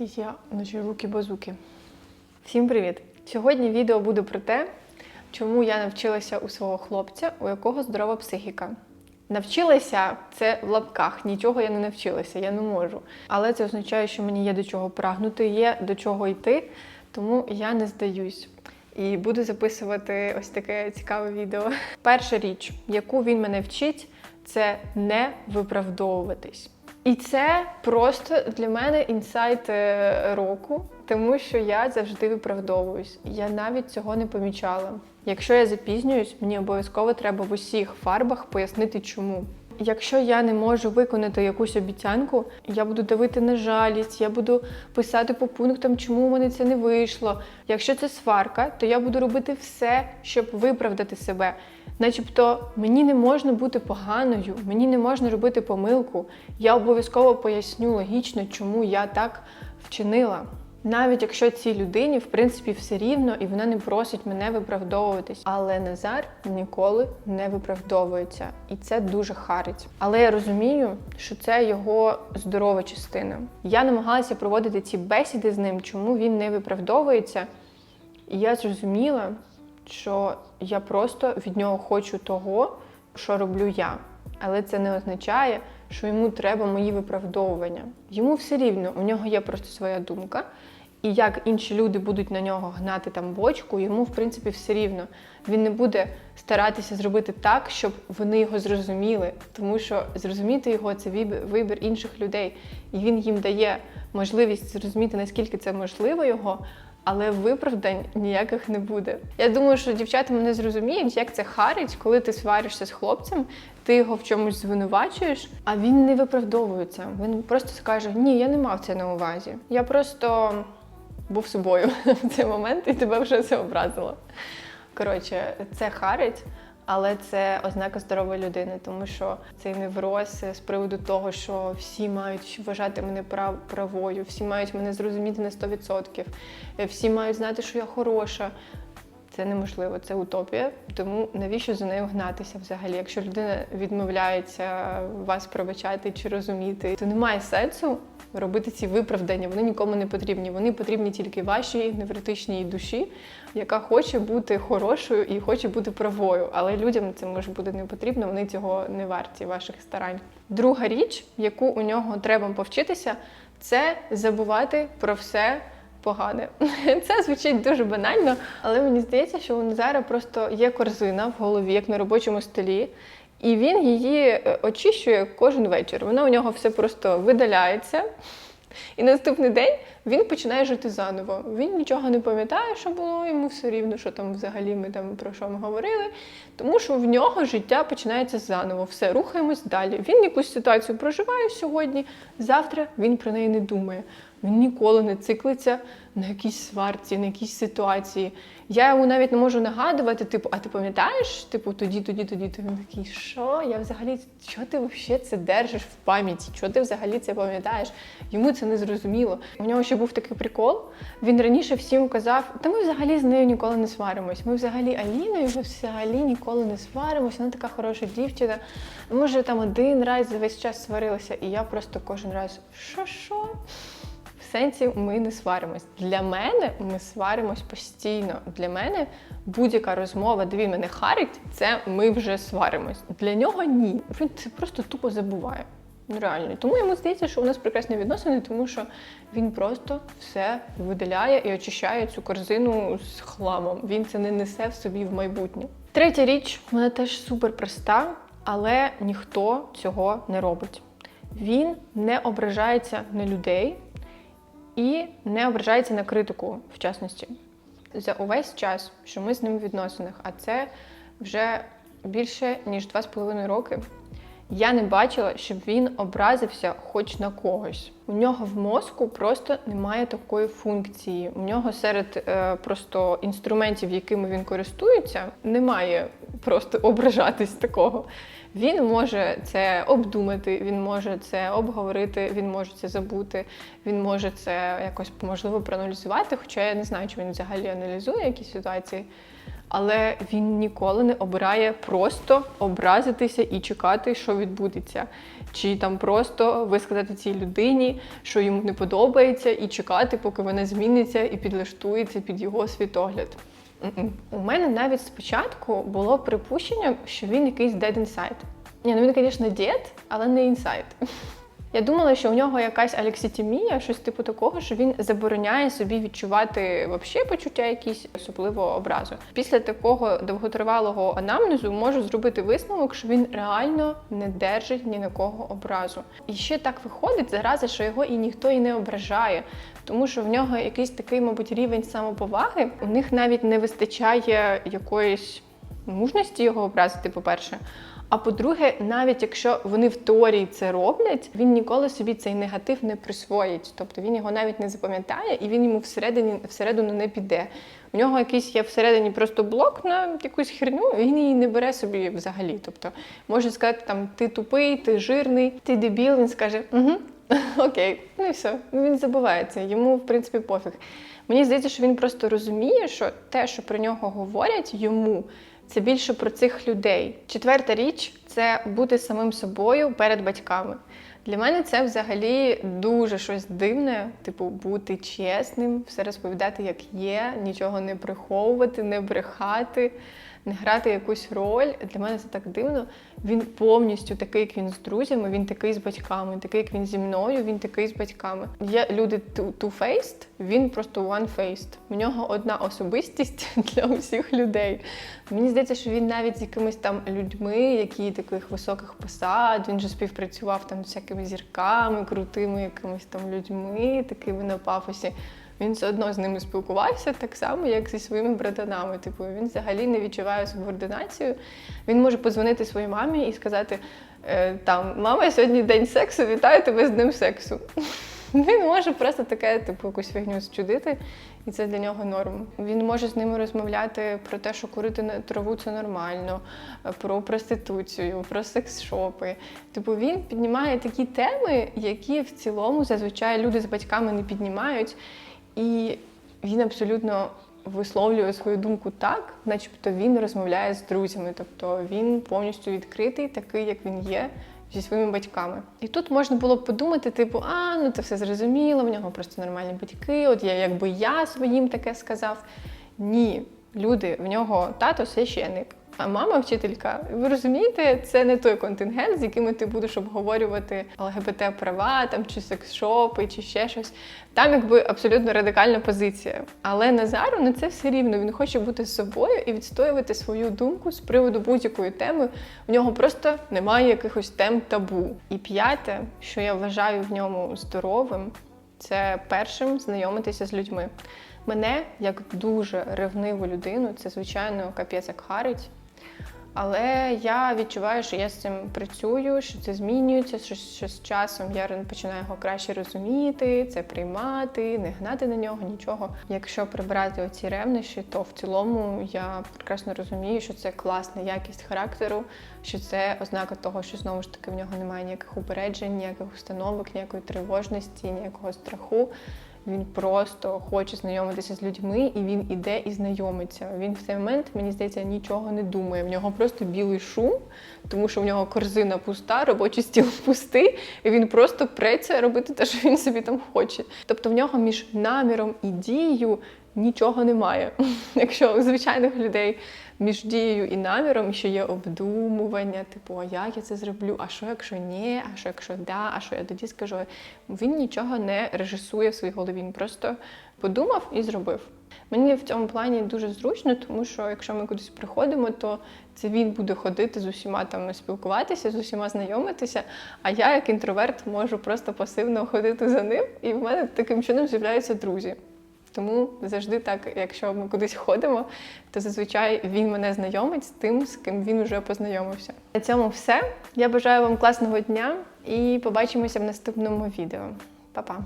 Якісь я наче руки-базуки. Всім привіт! Сьогодні відео буде про те, чому я навчилася у свого хлопця, у якого здорова психіка. Навчилася це в лапках, нічого я не навчилася, я не можу. Але це означає, що мені є до чого прагнути, є до чого йти, тому я не здаюсь. І буду записувати ось таке цікаве відео. Перша річ, яку він мене вчить, це не виправдовуватись. І це просто для мене інсайт е, року, тому що я завжди виправдовуюсь. Я навіть цього не помічала. Якщо я запізнююсь, мені обов'язково треба в усіх фарбах пояснити, чому. Якщо я не можу виконати якусь обіцянку, я буду давити на жалість, я буду писати по пунктам, чому у мене це не вийшло. Якщо це сварка, то я буду робити все, щоб виправдати себе. Начебто мені не можна бути поганою, мені не можна робити помилку. Я обов'язково поясню логічно, чому я так вчинила. Навіть якщо цій людині в принципі все рівно і вона не просить мене виправдовуватись. Але Назар ніколи не виправдовується, і це дуже харить. Але я розумію, що це його здорова частина. Я намагалася проводити ці бесіди з ним, чому він не виправдовується. І я зрозуміла, що я просто від нього хочу того, що роблю я. Але це не означає, що йому треба мої виправдовування. Йому все рівно, у нього є просто своя думка. І як інші люди будуть на нього гнати там бочку, йому в принципі все рівно. Він не буде старатися зробити так, щоб вони його зрозуміли, тому що зрозуміти його це вибір, інших людей, і він їм дає можливість зрозуміти, наскільки це можливо його. Але виправдань ніяких не буде. Я думаю, що дівчата мене зрозуміють, як це харить, коли ти сваришся з хлопцем, ти його в чомусь звинувачуєш, а він не виправдовується. Він просто скаже: Ні, я не мав це на увазі. Я просто був собою в цей момент і тебе вже це образило. Коротше, це харить. Але це ознака здорової людини, тому що цей невроз з приводу того, що всі мають вважати мене прав правою, всі мають мене зрозуміти на 100%, всі мають знати, що я хороша. Це неможливо, це утопія. Тому навіщо за нею гнатися взагалі? Якщо людина відмовляється вас пробачати чи розуміти, то немає сенсу робити ці виправдання. Вони нікому не потрібні. Вони потрібні тільки вашій невротичній душі, яка хоче бути хорошою і хоче бути правою. Але людям це може бути не потрібно, вони цього не варті, ваших старань. Друга річ, яку у нього треба повчитися, це забувати про все. Погане. Це звучить дуже банально, але мені здається, що у Назара просто є корзина в голові, як на робочому столі, і він її е, очищує кожен вечір. Вона у нього все просто видаляється. І наступний день він починає жити заново. Він нічого не пам'ятає, що було, йому все рівно, що там взагалі ми там про що ми говорили. Тому що в нього життя починається заново. Все, рухаємось далі. Він якусь ситуацію проживає сьогодні, завтра він про неї не думає. Він ніколи не циклиться на якійсь сварці, на якійсь ситуації. Я йому навіть не можу нагадувати, типу, а ти пам'ятаєш? Типу, тоді, тоді, тоді. То він такий, що? Я взагалі, що ти взагалі це держиш в пам'яті? Що ти взагалі це пам'ятаєш? Йому це не зрозуміло. У нього ще був такий прикол. Він раніше всім казав, та ми взагалі з нею ніколи не сваримось. Ми взагалі Аліною ми взагалі ніколи не сваримось. Вона така хороша дівчина. Може, там один раз за весь час сварилася, і я просто кожен раз, що, що? В сенсі ми не сваримось. Для мене ми сваримось постійно. Для мене будь-яка розмова, де він мене харить, це ми вже сваримось. Для нього ні. Він це просто тупо забуває. Реально. Тому йому здається, що у нас прекрасні відносини, тому що він просто все видаляє і очищає цю корзину з хламом. Він це не несе в собі в майбутнє. Третя річ, вона теж супер проста, але ніхто цього не робить. Він не ображається на людей і не ображається на критику, в частності. За увесь час, що ми з ним в відносинах, а це вже більше ніж 2,5 роки. Я не бачила, щоб він образився хоч на когось. У нього в мозку просто немає такої функції. У нього серед е, просто інструментів, якими він користується, немає просто ображатись такого. Він може це обдумати, він може це обговорити, він може це забути, він може це якось можливо проаналізувати. Хоча я не знаю, чи він взагалі аналізує якісь ситуації. Але він ніколи не обирає просто образитися і чекати, що відбудеться. Чи там просто висказати цій людині, що йому не подобається, і чекати, поки вона зміниться і підлаштується під його світогляд. У мене навіть спочатку було припущення, що він якийсь dead inside. Ні, ну він, звісно, дід, але не інсайд. Я думала, що у нього якась алекситимія, щось типу такого, що він забороняє собі відчувати вообще почуття якісь особливо образу. Після такого довготривалого анамнезу можу зробити висновок, що він реально не держить ні на кого образу. І ще так виходить зараза, що його і ніхто і не ображає, тому що в нього якийсь такий, мабуть, рівень самоповаги. У них навіть не вистачає якоїсь мужності його образити, по-перше. А по-друге, навіть якщо вони в теорії це роблять, він ніколи собі цей негатив не присвоїть. Тобто він його навіть не запам'ятає і він йому всередині всередину не піде. У нього якийсь є всередині просто блок на якусь херню, він її не бере собі взагалі. Тобто може сказати там ти тупий, ти жирний, ти дебіл. Він скаже угу, окей, ну і все. Він забувається. Йому в принципі пофіг. Мені здається, що він просто розуміє, що те, що про нього говорять йому. Це більше про цих людей. Четверта річ це бути самим собою перед батьками. Для мене це взагалі дуже щось дивне, типу, бути чесним, все розповідати, як є, нічого не приховувати, не брехати, не грати якусь роль. Для мене це так дивно. Він повністю такий, як він з друзями, він такий з батьками, такий, як він зі мною, він такий з батьками. Є люди two-faced, він просто one-faced. В нього одна особистість для усіх людей. Мені здається, що він навіть з якимись там людьми, які таких високих посад, він же співпрацював там з всякими зірками, крутими якимись там людьми, такими на пафосі. Він все одно з ними спілкувався так само, як зі своїми братанами. Типу, він взагалі не відчуває субординацію. Він може подзвонити своїй мамі і сказати: е, там мама, сьогодні день сексу, вітаю тебе з днем сексу. Він може просто таке, типу, якусь фігню зчудити, і це для нього норм. Він може з ними розмовляти про те, що курити на траву це нормально, про проституцію, про секс-шопи. Типу, він піднімає такі теми, які в цілому зазвичай люди з батьками не піднімають. І він абсолютно висловлює свою думку так, начебто він розмовляє з друзями, тобто він повністю відкритий, такий, як він є. Зі своїми батьками. І тут можна було б подумати, типу, а, ну це все зрозуміло, в нього просто нормальні батьки, от я якби я своїм таке сказав. Ні, люди, в нього тато священник, а мама вчителька. Ви розумієте, це не той контингент, з якими ти будеш обговорювати ЛГБТ-права там чи секс-шопи, чи ще щось. Там якби абсолютно радикальна позиція. Але Назару на це все рівно. Він хоче бути з собою і відстоювати свою думку з приводу будь-якої теми. В нього просто немає якихось тем табу. І п'яте, що я вважаю в ньому здоровим, це першим знайомитися з людьми. Мене як дуже ревниву людину, це звичайно капець як харить. Але я відчуваю, що я з цим працюю, що це змінюється, що, що з часом я починаю його краще розуміти, це приймати, не гнати на нього нічого. Якщо прибрати оці ревнощі, то в цілому я прекрасно розумію, що це класна якість характеру, що це ознака того, що знову ж таки в нього немає ніяких упереджень, ніяких установок, ніякої тривожності, ніякого страху. Він просто хоче знайомитися з людьми, і він іде і знайомиться. Він в цей момент, мені здається, нічого не думає. В нього просто білий шум, тому що в нього корзина пуста, робочий стіл пустий, і він просто преться робити те, що він собі там хоче. Тобто в нього між наміром і дією нічого немає. Якщо у звичайних людей між дією і наміром ще є обдумування, типу, а як я це зроблю, а що, якщо ні, а що, якщо да, а що я тоді скажу. Він нічого не режисує в своїй голові, він просто подумав і зробив. Мені в цьому плані дуже зручно, тому що якщо ми кудись приходимо, то це він буде ходити з усіма там спілкуватися, з усіма знайомитися. А я, як інтроверт, можу просто пасивно ходити за ним, і в мене таким чином з'являються друзі. Тому завжди так, якщо ми кудись ходимо, то зазвичай він мене знайомить з тим, з ким він вже познайомився. На цьому все. Я бажаю вам класного дня і побачимося в наступному відео. Па-па!